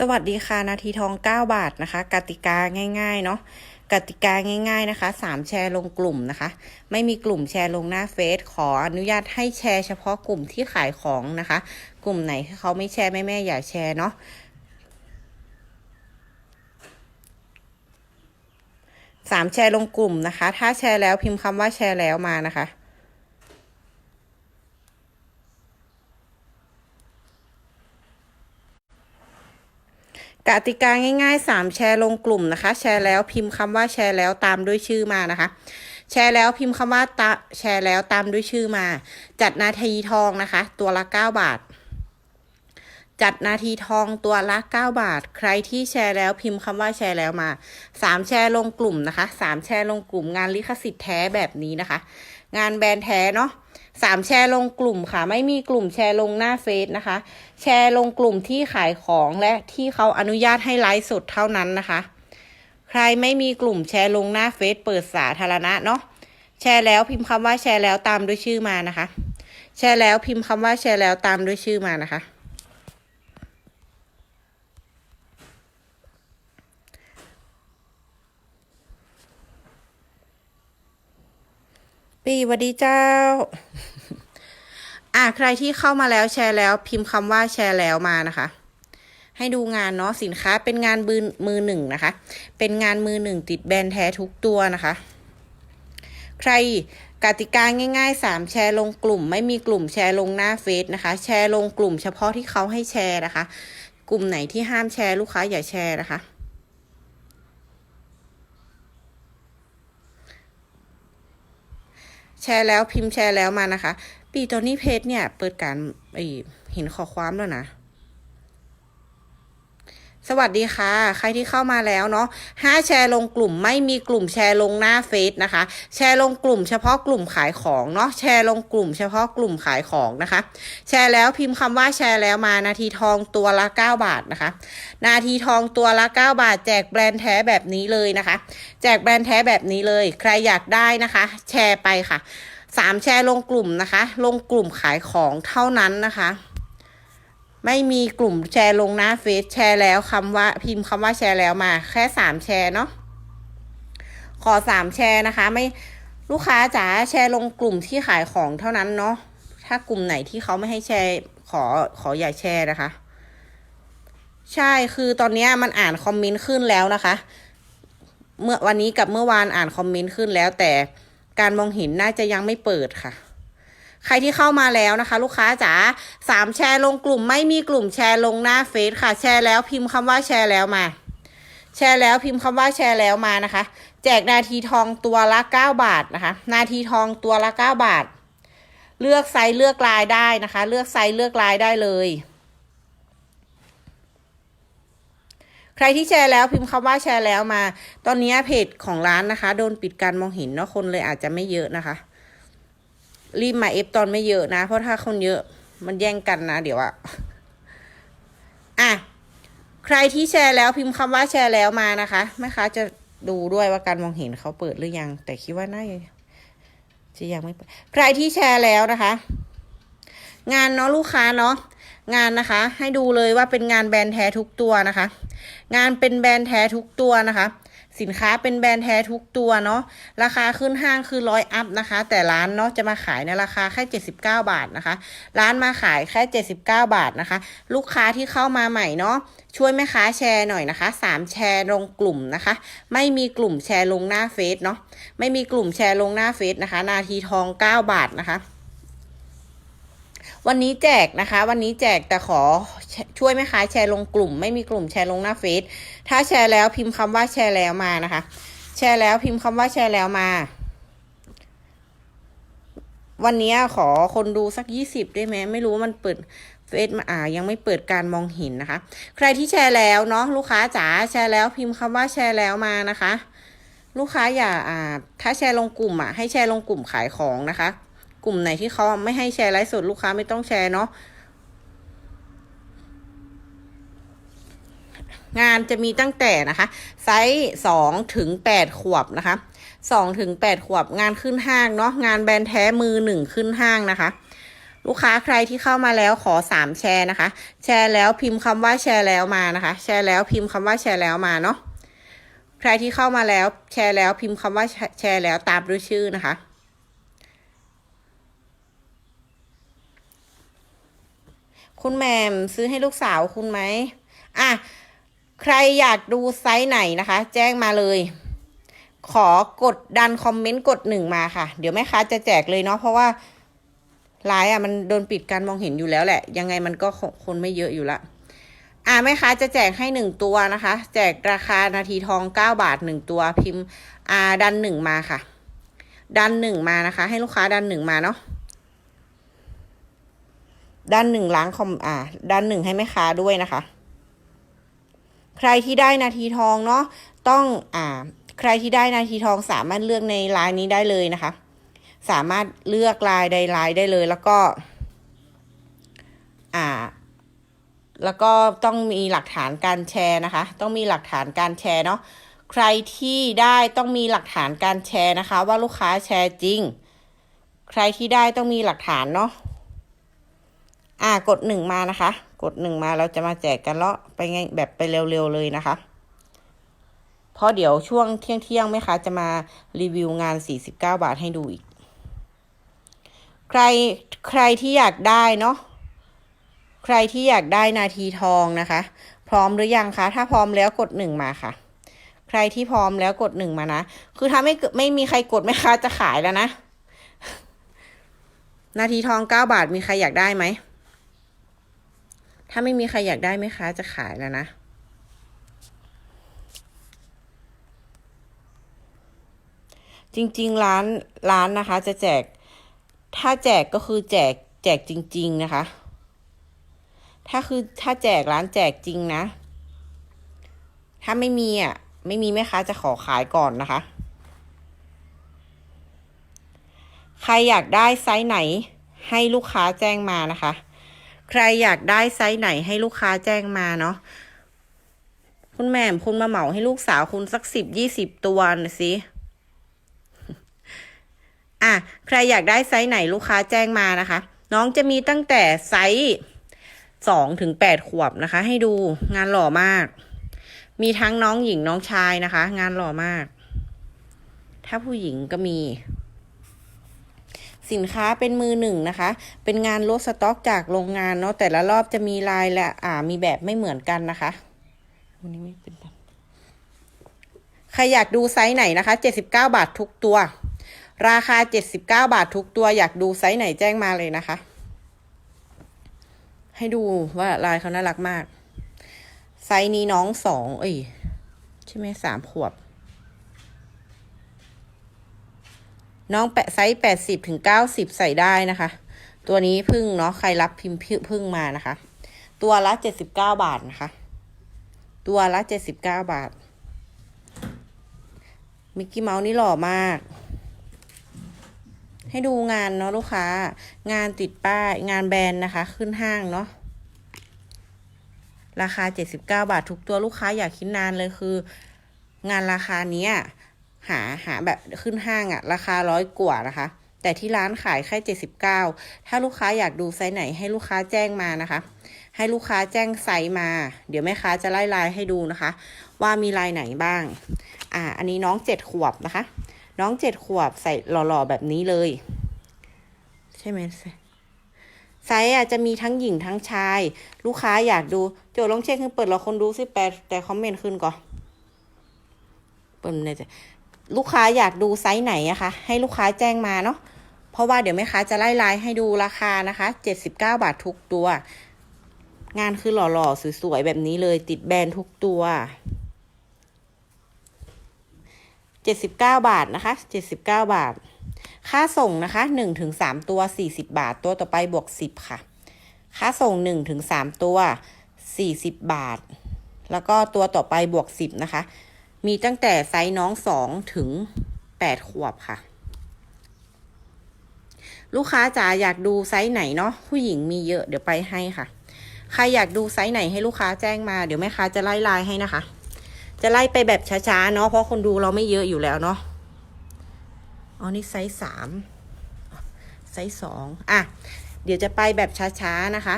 สวัสดีค่ะ นาทีทอง 9 บาทนะคะ กติกาง่ายๆเนาะกติกาง่าย ๆนะคะ 3 แชร์ลงกลุ่มนะคะ ไม่มีกลุ่มแชร์ลงหน้าเฟซขออนุญาตให้แชร์เฉพาะกลุ่มที่ขายของนะคะ กลุ่มไหนเขาไม่แชร์แม่แม่ๆอย่าแชร์เนาะสามแชร์ลงกลุ่มนะคะ ถ้าแชร์แล้วพิมพ์คำว่าแชร์แล้วมานะคะ กติกาง่ายๆ 3 แชร์ลงกลุ่มนะคะ แชร์แล้วพิมพ์คำว่าแชร์แล้วตามด้วยชื่อมานะคะ แชร์แล้วพิมพ์คำว่าตาแชร์แล้วตามด้วยชื่อมา จัดนาทีทองนะคะ ตัวละ 9 บาท จัดนาทีทองตัวละ 9 บาท ใครที่แชร์แล้วพิมพ์คำว่าแชร์แล้วมา 3 แชร์ลงกลุ่มนะคะ 3 แชร์ลงกลุ่มงานลิขสิทธิ์แท้แบบนี้นะคะ งานแบรนด์แท้เนาะ สามแชร์ลงกลุ่มค่ะ ไม่มีกลุ่มแชร์ลงหน้าเฟซนะคะ แชร์ลงกลุ่มที่ขายของและที่เขาอนุญาตให้ไลฟ์สดเท่านั้นนะคะ ใครไม่มีกลุ่มแชร์ลงหน้าเฟซเปิดสาธารณะเนาะแชร์แล้วพิมพ์คำว่าแชร์แล้วตามด้วยชื่อมานะคะ แชร์แล้วพิมพ์คำว่าแชร์แล้วตามด้วยชื่อมานะคะ ปีวัสดีเจ้าะใครที่เข้ามาแล้วแชร์แล้ว พิมพ์คำว่าแชร์แล้วมานะคะ ให้ดูงานเนาะสินค้าเป็นงานมือมือหนึ่งนะคะ เป็นงานมือหนึ่งติดแบรนด์แท้ทุกตัวนะคะ ใครกติกาง่าย ๆ 3 แชร์ลงกลุ่ม ไม่มีกลุ่มแชร์ลงหน้าเฟซนะคะ แชร์ลงกลุ่มเฉพาะที่เขาให้แชร์นะคะ กลุ่มไหนที่ห้ามแชร์ลูกค้าอย่าแชร์นะคะแชร์แล้วพิมพ์แชร์แล้วมานะคะ ปีตอนนี้เพจเนี่ย เปิดการไอเห็นข้อความแล้วนะสวัสดีค่ะ ใครที่เข้ามาแล้วเนาะห้าแชร์ลงกลุ่มไม่มีกลุ่มแชร์ลงหน้าเฟซนะคะ แชร์ลงกลุ่มเฉพาะกลุ่มขายของเนาะแชร์ลงกลุ่มเฉพาะกลุ่มขายของนะคะ แชร์แล้วพิมพ์คำว่าแชร์แล้วมานาทีทองตัวละ 9 บาทนะคะ นาทีทองตัวละ 9 บาท แจกแบรนด์แท้แบบนี้เลยนะคะ แจกแบรนด์แท้แบบนี้เลย ใครอยากได้นะคะ แชร์ไปค่ะ สามแชร์ลงกลุ่มนะคะ ลงกลุ่มขายของเท่านั้นนะคะ ไม่มีกลุ่มแชร์ลงหน้าเฟซแชร์แล้วคำว่าพิมพ์คำว่าแชร์แล้วมา แค่สามแชร์เนาะขอสามแชร์นะคะ ไม่ลูกค้าจ๋าแชร์ลงกลุ่มที่ขายของเท่านั้นเนาะถ้ากลุ่มไหนที่เขาไม่ให้แชร์ขอขออย่าแชร์นะคะ ใช่คือตอนนี้มันอ่านคอมเมนต์ขึ้นแล้วนะคะ เมื่อวันนี้กับเมื่อวานอ่านคอมเมนต์ขึ้นแล้วแต่ การมองเห็นน่าจะยังไม่เปิดค่ะ ใครที่เข้ามาแล้วนะคะ ลูกค้าจ๋าสามแชร์ลงกลุ่ม ไม่มีกลุ่มแชร์ลงหน้าเฟซค่ะ แชร์แล้วพิมพ์คำว่าแชร์แล้วมา แชร์แล้วพิมพ์คำว่าแชร์แล้วมานะคะ แจกนาทีทองตัวละเก้าบาทนะคะ นาทีทองตัวละเก้าบาท เลือกไซส์เลือกลายได้นะคะ เลือกไซส์เลือกลายได้เลย ใครที่แชร์แล้วพิมพ์คำว่าแชร์แล้วมา ตอนนี้เพจของร้านนะคะ โดนปิดการมองเห็นเนาะคนเลยอาจจะไม่เยอะนะคะ รีบมาเอฟตอนไม่เยอะนะ เพราะถ้าคนเยอะมันแย่งกันนะ เดี๋ยวอะอะใครที่แชร์แล้วพิมพ์คำว่าแชร์แล้วมานะคะแม่ค้าจะดูด้วยว่าการมองเห็นเขาเปิดหรือยัง แต่คิดว่าน่าจะยังไม่เปิดใครที่แชร์แล้วนะคะ งานเนาะลูกค้าเนาะงานนะคะ ให้ดูเลยว่าเป็นงานแบรนด์แท้ทุกตัวนะคะ งานเป็นแบรนด์แท้ทุกตัวนะคะ สินค้าเป็นแบรนด์แท้ทุกตัวเนาะราคาขึ้นห้างคือร้อยอัพนะคะ แต่ร้านเนาะจะมาขายในราคาแค่ 79 บาทนะคะ ร้านมาขายแค่ 79 บาทนะคะ ลูกค้าที่เข้ามาใหม่เนาะช่วยแม่ค้าแชร์หน่อยนะคะ 3 แชร์ลงกลุ่มนะคะ ไม่มีกลุ่มแชร์ลงหน้าเฟซเนาะไม่มีกลุ่มแชร์ลงหน้าเฟซนะคะ นาทีทอง 9 บาทนะคะ วันนี้แจกนะคะ วันนี้แจกแต่ขอช่วยแม่ค้าแชร์ลงกลุ่ม ไม่มีกลุ่มแชร์ลงหน้าเฟซถ้าแชร์แล้วพิมพ์คำว่าแชร์แล้วมานะคะ แชร์แล้วพิมพ์คำว่าแชร์แล้วมา วันนี้ขอคนดูสักยี่สิบได้ไหมไม่รู้ว่ามันเปิดเฟซมาอ่ายังไม่เปิดการมองเห็นนะคะ ใครที่แชร์แล้วเนาะลูกค้าจ๋าแชร์แล้วพิมพ์คำว่าแชร์แล้วมานะคะ ลูกค้าอย่าอ่า ถ้าแชร์ลงกลุ่มอะให้แชร์ลงกลุ่มขายของนะคะ กลุ่มไหนที่เขาไม่ให้แชร์ไลฟ์สดลูกค้าไม่ต้องแชร์เนาะงานจะมีตั้งแต่นะคะไซส์สองถึงแปดขวบนะคะสองถึงแปดขวบงานขึ้นห้างเนาะงานแบรนด์แท้มือหนึ่งขึ้นห้างนะคะ ลูกค้าใครที่เข้ามาแล้วขอสามแชร์นะคะ แชร์แล้วพิมพ์คำว่าแชร์แล้วมานะคะ แชร์แล้วพิมพ์คำว่าแชร์แล้วมาเนาะใครที่เข้ามาแล้วแชร์แล้วพิมพ์คำว่าแชร์แล้วตามด้วยชื่อนะคะ คุณแมมซื้อให้ลูกสาวคุณไหมอะใครอยากดูไซส์ไหนนะคะ แจ้งมาเลย ขอกดดันคอมเมนต์กดหนึ่งมาค่ะ เดี๋ยวแม่ค้าจะแจกเลยเนาะเพราะว่าไลน์อะมันโดนปิดการมองเห็นอยู่แล้วแหละ ยังไงมันก็คนไม่เยอะอยู่ละอ่าแม่ค้าจะแจกให้หนึ่งตัวนะคะ แจกราคานาทีทองเก้าบาทหนึ่งตัวพิมพ์อ่าดันหนึ่งมาค่ะ ดันหนึ่งมานะคะ ให้ลูกค้าดันหนึ่งมาเนาะ ดันหนึ่งล้างคอมอ่าดันหนึ่งให้แม่ค้าด้วยนะคะ ใครที่ได้นาทีทองเนาะต้องอ่า ใครที่ได้นาทีทองสามารถเลือกในไลน์นี้ได้เลยนะคะ สามารถเลือกลายใดลายได้เลยแล้วก็ อ่า แล้วก็ต้องมีหลักฐานการแชร์นะคะ ต้องมีหลักฐานการแชร์เนาะใครที่ได้ต้องมีหลักฐานการแชร์นะคะ ว่าลูกค้าแชร์จริง ใครที่ได้ต้องมีหลักฐานเนาะ อ่ากดหนึ่งมานะคะ กดหนึ่งมาเราจะมาแจกกันแล้วไปไงแบบไปเร็วๆเลยนะคะ เพราะเดี๋ยวช่วงเที่ยงเที่ยงๆไหมคะจะมารีวิวงาน 49 บาทให้ดูอีก ใครใครที่อยากได้เนาะใครที่อยากได้นาทีทองนะคะ พร้อมหรือยังคะ ถ้าพร้อมแล้วกดหนึ่งมาค่ะ ใครที่พร้อมแล้วกดหนึ่งมานะ คือถ้าไม่ไม่มีใครกดไหมคะจะขายแล้วนะ นาทีทองเก้าบาทมีใครอยากได้ไหม ถ้าไม่มีใครอยากได้ไหมคะ จะขายแล้วนะจริงๆ ร้านร้านนะคะ จะแจก ถ้าแจกก็คือแจกแจกจริง ๆ นะคะ ถ้าคือถ้าแจกร้านแจกจริงนะ ถ้าไม่มีอะ ไม่มีแม่ค้าจะขอขายก่อนนะคะ ใครอยากได้ไซส์ไหนให้ลูกค้าแจ้งมานะคะ ใครอยากได้ไซส์ไหนให้ลูกค้าแจ้งมาเนาะคุณแม่มคุณมาเหมาให้ลูกสาวคุณสักสิบยี่สิบตัวนะสิอะใครอยากได้ไซส์ไหนลูกค้าแจ้งมานะคะ น้องจะมีตั้งแต่ไซส์สองถึงแปดขวบนะคะ ให้ดูงานหล่อมาก มีทั้งน้องหญิงน้องชายนะคะ งานหล่อมาก ถ้าผู้หญิงก็มี สินค้าเป็นมือหนึ่งนะคะ เป็นงานลดสต็อกจากโรงงานเนาะแต่ละรอบจะมีลายและอ่ามีแบบไม่เหมือนกันนะคะวันนี้ไม่เป็นใครอยากดูไซส์ไหนนะคะเจ็ดสิบเก้าบาททุกตัว ราคาเจ็ดสิบเก้าบาททุกตัวอยากดูไซส์ไหนแจ้งมาเลยนะคะ ให้ดูว่าลายเขาน่ารักมาก ไซส์นี้น้องสองเอ้ยใช่ไหมสามขวบ น้องแปะไซส์แปดสิบถึงเก้าสิบใส่ได้นะคะ ตัวนี้พึ่งเนาะใครรับพิมพ์พึ่งมานะคะ ตัวละเจ็ดสิบเก้าบาทนะคะ ตัวละเจ็ดสิบเก้าบาท มิกกี้เมาส์นี่หล่อมาก ให้ดูงานเนาะลูกค้า งานติดป้ายงานแบรนด์นะคะ ขึ้นห้างเนาะราคาเจ็ดสิบเก้าบาททุกตัวลูกค้าอยากคิดนานเลยคือ งานราคาเนี้ย หาหาแบบขึ้นห้างอะราคาร้อยกว่านะคะ แต่ที่ร้านขายแค่เจ็ดสิบเก้าถ้าลูกค้าอยากดูไซส์ไหนให้ลูกค้าแจ้งมานะคะ ให้ลูกค้าแจ้งไซส์มา เดี๋ยวแม่ค้าจะไล่ลายให้ดูนะคะ ว่ามีลายไหนบ้าง อ่า อันนี้น้องเจ็ดขวบนะคะ น้องเจ็ดขวบใส่หล่อๆแบบนี้เลย ใช่ไหมไซส์อะจะมีทั้งหญิงทั้งชาย ลูกค้าอยากดูโจลองเช็คขึ้เปิดเราคนดูสิแปดแต่คอมเมนต์ขึ้นก่อนเปิดในใจ ลูกค้าอยากดูไซส์ไหนอะคะ ให้ลูกค้าแจ้งมาเนาะเพราะว่าเดี๋ยวแม่ค้าจะไล่ไลน์ให้ดูราคานะคะเจ็ดสิบเก้าบาททุกตัว งานคือหล่อๆสวยๆแบบนี้เลยติดแบรนด์ทุกตัวเจ็ดสิบเก้าบาทนะคะเจ็ดสิบเก้าบาท ค่าส่งนะคะหนึ่งถึงสามตัวสี่สิบาท ตัวต่อไปบวกสิบค่ะ ค่าส่งหนึ่งถึงสามตัวสี่สิบบาท แล้วก็ตัวต่อไปบวกสิบนะคะ มีตั้งแต่ไซส์น้องสองถึงแปดขวบค่ะ ลูกค้าจ๋าอยากดูไซส์ไหนเนาะผู้หญิงมีเยอะเดี๋ยวไปให้ค่ะ ใครอยากดูไซส์ไหนให้ลูกค้าแจ้งมาเดี๋ยวแม่ค้าจะไล่ไลน์ให้นะคะ จะไล่ไปแบบช้าๆเนาะเพราะคนดูเราไม่เยอะอยู่แล้วเนาะอ๋อนี่ไซส์สามไซส์สองอะ เดี๋ยวจะไปแบบช้าๆนะคะ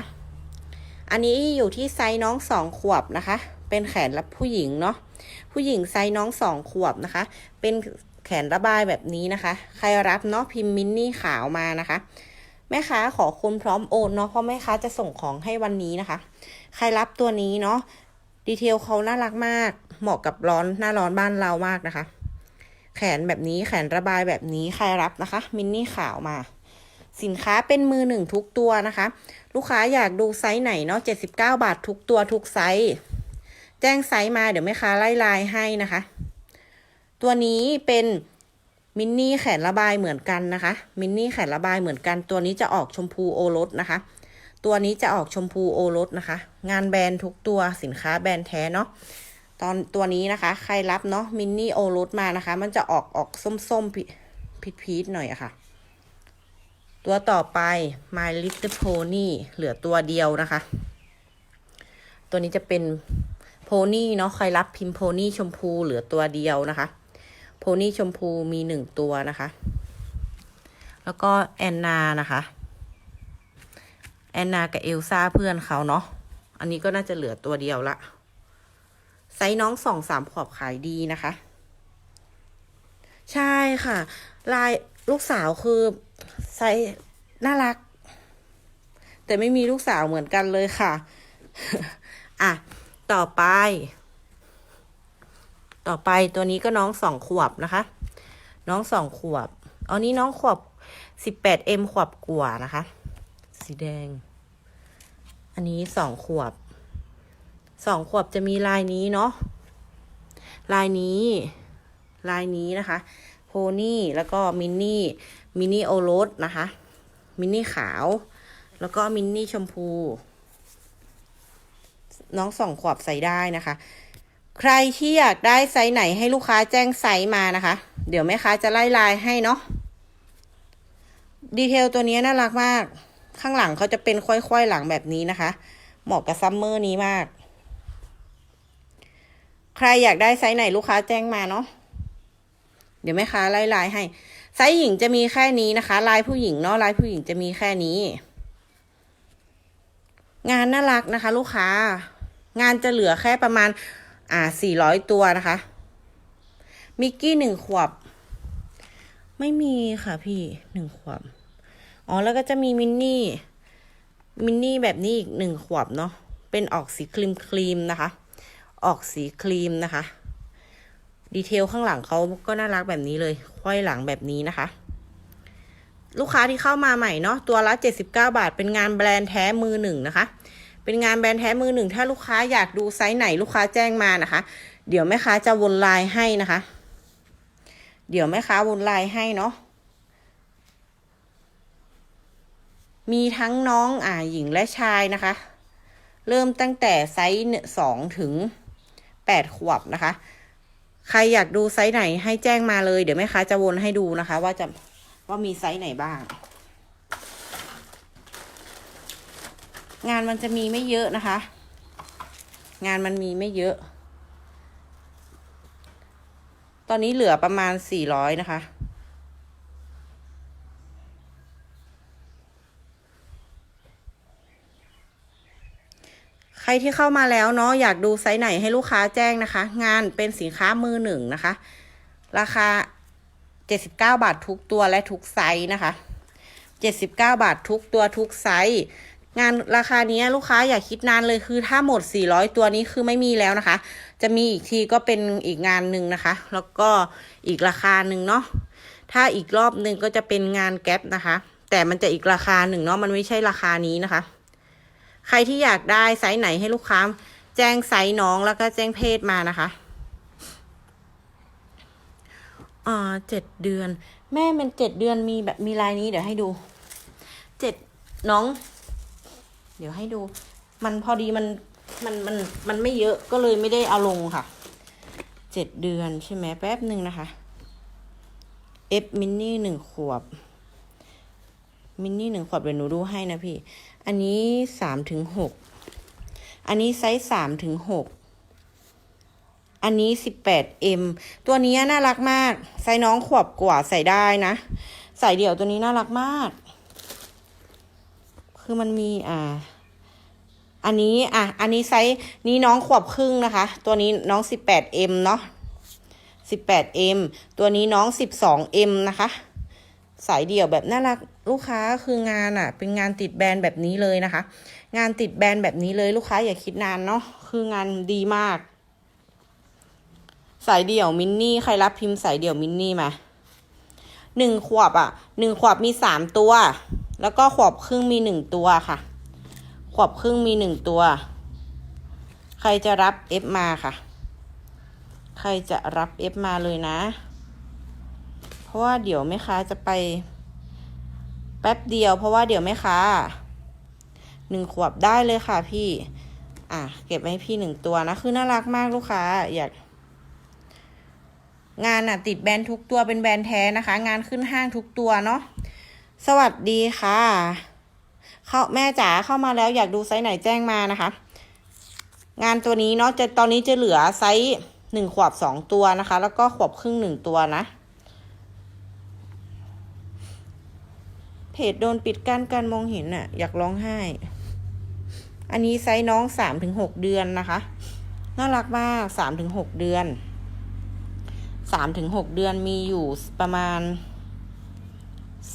อันนี้อยู่ที่ไซส์น้องสองขวบนะคะ เป็นแขนรับผู้หญิงเนาะผู้หญิงไซส์น้องสองขวบนะคะ เป็นแขนระบายแบบนี้นะคะ ใครรับเนาะพิมพ์มินนี่ขาวมานะคะ แม่ค้าขอคุณพร้อมโอนเนาะเพราะแม่ค้าจะส่งของให้วันนี้นะคะ ใครรับตัวนี้เนาะดีเทลเขาน่ารักมาก เหมาะกับร้อนหน้าร้อนบ้านเรามากนะคะ แขนแบบนี้แขนระบายแบบนี้ใครรับนะคะ มินนี่ขาวมาสินค้าเป็นมือหนึ่งทุกตัวนะคะ ลูกค้าอยากดูไซส์ไหนเนาะ79 บาททุกตัวทุกไซส์ แจ้งไซส์มาเดี๋ยวแม่ค้าไล่ลายให้นะคะ ตัวนี้เป็นมินนี่แขนระบายเหมือนกันนะคะ มินนี่แขนระบายเหมือนกัน ตัวนี้จะออกชมพูโอรสนะคะ ตัวนี้จะออกชมพูโอรสนะคะ งานแบรนด์ทุกตัวสินค้าแบรนด์แท้เนาะตอนตัวนี้นะคะ ใครรับเนาะมินนี่โอรสมานะคะ มันจะออกออกส้มๆพีพีชหน่อยอะค่ะ ตัวต่อไป My Little Pony เหลือตัวเดียวนะคะ ตัวนี้จะเป็น โพนี่เนาะใครรับพิมพ์โพนี่ชมพูเหลือตัวเดียวนะคะ โพนี่ชมพูมีหนึ่งตัวนะคะ แล้วก็แอนนานะคะ แอนนากับเอลซ่าเพื่อนเขาเนาะ อันนี้ก็น่าจะเหลือตัวเดียวละ ไซส์น้องสองสามขวบขายดีนะคะ ใช่ค่ะ ลายลูกสาวคือไซส์น่ารัก แต่ไม่มีลูกสาวเหมือนกันเลยค่ะ อะ ต่อไป ต่อไปตัวนี้ก็น้องสองขวบนะคะ น้องสองขวบอันนี้น้องขวบสิบแปดเอ็มขวบกว่านะคะ สีแดง อันนี้สองขวบสองขวบจะมีลายนี้เนาะลายนี้ ลายนี้นะคะโพนี่แล้วก็มินนี่มินนี่โอรสนะคะ มินนี่ขาว แล้วก็มินนี่ชมพู น้องสองขวบใส่ได้นะคะ ใครที่อยากได้ไซส์ไหนให้ลูกค้าแจ้งไซส์มานะคะ เดี๋ยวแม่ค้าจะไล่ลายให้เนาะดีเทลตัวนี้น่ารักมาก ข้างหลังเขาจะเป็นค่อยๆหลังแบบนี้นะคะ เหมาะกับซัมเมอร์นี้มาก ใครอยากได้ไซส์ไหนลูกค้าแจ้งมาเนาะเดี๋ยวแม่ค้าไล่ลายให้ ไซส์หญิงจะมีแค่นี้นะคะ ลายผู้หญิงเนาะลายผู้หญิงจะมีแค่นี้ งานน่ารักนะคะ ลูกค้า งานจะเหลือแค่ประมาณ อ่าสี่ร้อยตัวนะคะ มิกกี้หนึ่งขวบ ไม่มีค่ะพี่หนึ่งขวบ อ๋อแล้วก็จะมีมินนี่ มินนี่แบบนี้อีกหนึ่งขวบเนาะ เป็นออกสีครีมครีมนะคะ ออกสีครีมนะคะ ดีเทลข้างหลังเขาก็น่ารักแบบนี้เลยค่อยหลังแบบนี้นะคะลูกค้าที่เข้ามาใหม่เนาะตัวละ 79 บาท เป็นงานแบรนด์แท้มือหนึ่งนะคะ เป็นงานแบรนด์แท้มือหนึ่งถ้าลูกค้าอยากดูไซส์ไหนลูกค้าแจ้งมานะคะ เดี๋ยวแม่ค้าจะวนไลน์ให้นะคะ เดี๋ยวแม่ค้าวนไลน์ให้เนาะมีทั้งน้องอ่าหญิงและชายนะคะ เริ่มตั้งแต่ไซส์สองถึงแปดขวบนะคะ ใครอยากดูไซส์ไหนให้แจ้งมาเลย เดี๋ยวแม่ค้าจะวนให้ดูนะคะ ว่าจะว่ามีไซส์ไหนบ้าง งานมันจะมีไม่เยอะนะคะ งานมันมีไม่เยอะ ตอนนี้เหลือประมาณสี่ร้อยนะคะ ใครที่เข้ามาแล้วเนาะอยากดูไซส์ไหนให้ลูกค้าแจ้งนะคะ งานเป็นสินค้ามือหนึ่งนะคะ ราคา79บาททุกตัวและทุกไซส์นะคะ79บาททุกตัวทุกไซส์ งานราคานี้ลูกค้าอย่าคิดนานเลยคือถ้าหมด 400 ตัวนี้คือไม่มีแล้วนะคะ จะมีอีกทีก็เป็นอีกงานหนึ่งนะคะ แล้วก็อีกราคาหนึ่งเนาะถ้าอีกรอบหนึ่งก็จะเป็นงานแก๊ปนะคะ แต่มันจะอีกราคาหนึ่งเนาะมันไม่ใช่ราคานี้นะคะ ใครที่อยากได้ไซส์ไหนให้ลูกค้า แจ้งไซส์น้องแล้วก็แจ้งเพศมานะคะอ่าเจ็ดเดือน แม่มันเจ็ดเดือนมีแบบมีลายนี้เดี๋ยวให้ดูเจ็ดน้อง เดี๋ยวให้ดู มันพอดีมันมันมันมันไม่เยอะก็เลยไม่ได้เอาลงค่ะ เจ็ดเดือนใช่ไหมแป๊บหนึ่งนะคะเอฟมินนี่หนึ่งขวบ มินนี่หนึ่งขวบเดี๋ยวหนูดูให้นะพี่ อันนี้สามถึงหก อันนี้ไซส์สามถึงหก อันนี้สิบแปดเอ็มตัวนี้น่ารักมาก ไซส์น้องขวบกว่าใส่ได้นะ ใส่เดี่ยวตัวนี้น่ารักมาก คือมันมีอ่า อันนี้อะ อันนี้ไซส์นี้น้องขวบครึ่งนะคะ ตัวนี้น้อง 18M เนาะ 18M ตัวนี้น้อง 12M นะคะ สายเดี่ยวแบบน่ารักลูกค้าคืองานอะ เป็นงานติดแบรนด์แบบนี้เลยนะคะ งานติดแบรนด์แบบนี้เลยลูกค้าอย่าคิดนานเนาะคืองานดีมาก สายเดี่ยวมินนี่ใครรับพิมพ์สายเดี่ยวมินนี่มาหนึ่งขวบอะหนึ่งขวบมีสามตัว แล้วก็ขวบครึ่งมีหนึ่งตัวค่ะ ขวบครึ่งมีหนึ่งตัว ใครจะรับเอฟมาค่ะ ใครจะรับเอฟมาเลยนะ เพราะว่าเดี๋ยวแม่ค้าจะไป แป๊บเดียว เพราะว่าเดี๋ยวแม่ค้าหนึ่งขวบได้เลยค่ะพี่ อะ เก็บไว้พี่หนึ่งตัวนะ คือน่ารักมากลูกค้า อยาก งานอะติดแบรนด์ทุกตัวเป็นแบรนด์แท้นะคะ งานขึ้นห้างทุกตัวเนาะ สวัสดีค่ะ เข้าแม่จ๋าเข้ามาแล้วอยากดูไซส์ไหนแจ้งมานะคะ งานตัวนี้เนาะจะตอนนี้จะเหลือไซส์หนึ่งขวบสองตัวนะคะ แล้วก็ขวบครึ่งหนึ่งตัวนะ เพจโดนปิดกั้นการมองเห็นอะอยากร้องไห้ อันนี้ไซส์น้องสามถึงหกเดือนนะคะ น่ารักมากสามถึงหกเดือนสามถึงหกเดือนมีอยู่ประมาณ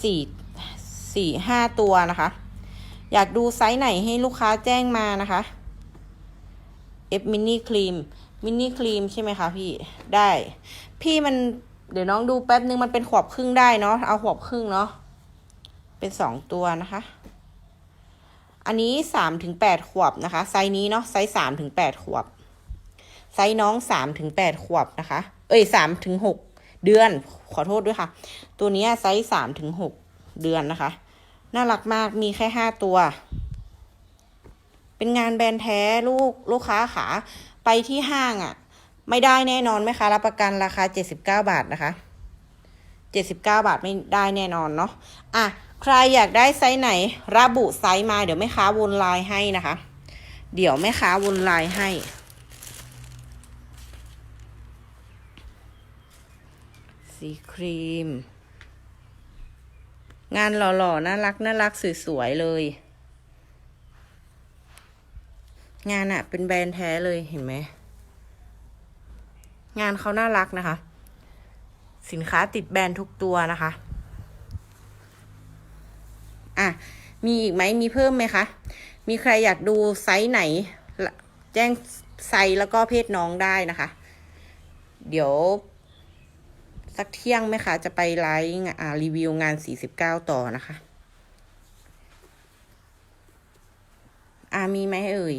สี่ สี่ห้าตัวนะคะ อยากดูไซส์ไหนให้ลูกค้าแจ้งมานะคะ F mini cream mini cream ใช่ไหมคะพี่ได้ พี่มันเดี๋ยวน้องดูแป๊บนึงมันเป็นขวบครึ่งได้เนาะเอาขวบครึ่งเนาะเป็นสองตัวนะคะ อันนี้สามถึงแปดขวบนะคะ ไซส์นี้เนาะไซส์สามถึงแปดขวบ ไซส์น้องสามถึงแปดขวบนะคะ เอ้ยสามถึงหกเดือนขอโทษด้วยค่ะ ตัวนี้ไซส์สามถึงหก เดือนนะคะ น่ารักมากมีแค่ห้าตัว เป็นงานแบรนด์แท้ลูกลูกค้าขาไปที่ห้างอะ่ะ ไม่ได้แน่นอนไหมคะ รับประกันราคาเจ็ดสิบเก้าบาทนะคะเจ็ดสิบเก้าบาทไม่ได้แน่นอนเนาะอะใครอยากได้ไซส์ไหน ระบุไซส์มาเดี๋ยวแม่ค้าวนไลน์ให้นะคะ เดี๋ยวแม่ค้าวนไลน์ให้สีครีม งานหล่อๆน่ารักน่ารักสวยๆเลย งานอะเป็นแบรนด์แท้เลยเห็นไหม งานเขาน่ารักนะคะ สินค้าติดแบรนด์ทุกตัวนะคะ อะ มีอีกไหมมีเพิ่มไหมคะ มีใครอยากดูไซส์ไหน แจ้งไซส์แล้วก็เพศน้องได้นะคะ เดี๋ยว สักเที่ยงไหมคะจะไปไลฟ์รีวิวงาน 49 ต่อนะคะ อ่ามีไหมเอ่ย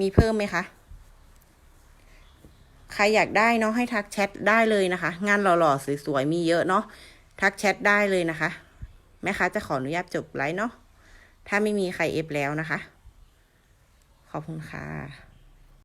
มีเพิ่มไหมคะ ใครอยากได้เนาะให้ทักแชทได้เลยนะคะ งานหล่อๆสวยๆมีเยอะเนาะทักแชทได้เลยนะคะ แม่ค้าจะขออนุญาตจบไลฟ์เนาะถ้าไม่มีใครเอฟแล้วนะคะ ขอบคุณค่ะ